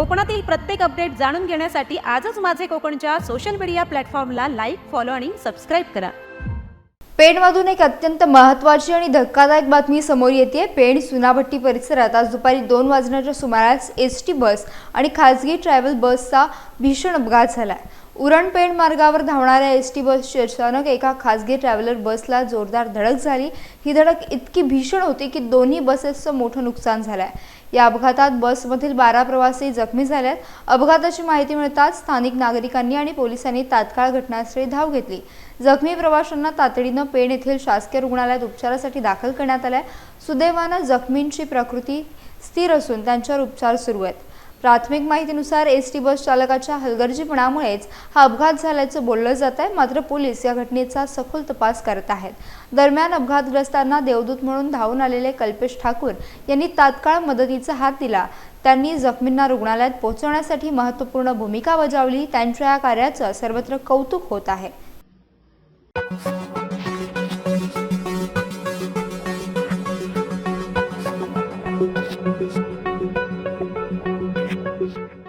कोकणातील प्रत्येक अपडेट जाणून घेण्यासाठी आजच माझे कोकणच्या सोशल मीडिया प्लॅटफॉर्मला लाईक फॉलो आणि सबस्क्राईब करा. पेणमधून एक अत्यंत महत्त्वाची आणि धक्कादायक बातमी समोर येते पेण सुनाभट्टी परिसरात आज दुपारी दोन वाजण्याच्या सुमारास एस टी बस आणि खासगी ट्रॅव्हल बसचा भीषण अपघात झाला आहे उरणपेण मार्गावर धावणाऱ्या एस टी बसची अचानक एका खासगी ट्रॅव्हलर बसला जोरदार धडक झाली. ही धडक इतकी भीषण होती की दोन्ही बसेसचं मोठं नुकसान झालं आहे या अपघातात बसमधील बारा प्रवासी जखमी झाल्यात अपघाताची माहिती मिळताच स्थानिक नागरिकांनी आणि पोलिसांनी तात्काळ घटनास्थळी धाव घेतली. जखमी प्रवाशांना तातडीनं पेण येथील शासकीय रुग्णालयात उपचारासाठी दाखल करण्यात आलाय. सुदैवानं जखमींची प्रकृती स्थिर असून त्यांच्यावर उपचार सुरू आहेत. प्राथमिक माहितीनुसार एस टी बस चालकाच्या हलगर्जीपणामुळेच हा अपघात झाल्याचं बोललं जात आहे. मात्र पोलीस या घटनेचा सखोल तपास करत आहेत. दरम्यान अपघातग्रस्तांना देवदूत म्हणून धावून आलेले कल्पेश ठाकूर यांनी तात्काळ मदतीचा हात दिला. त्यांनी जखमींना रुग्णालयात पोहोचवण्यासाठी महत्त्वपूर्ण भूमिका बजावली. त्यांच्या या कार्याचं सर्वत्र कौतुक होत आहे. Thank you. you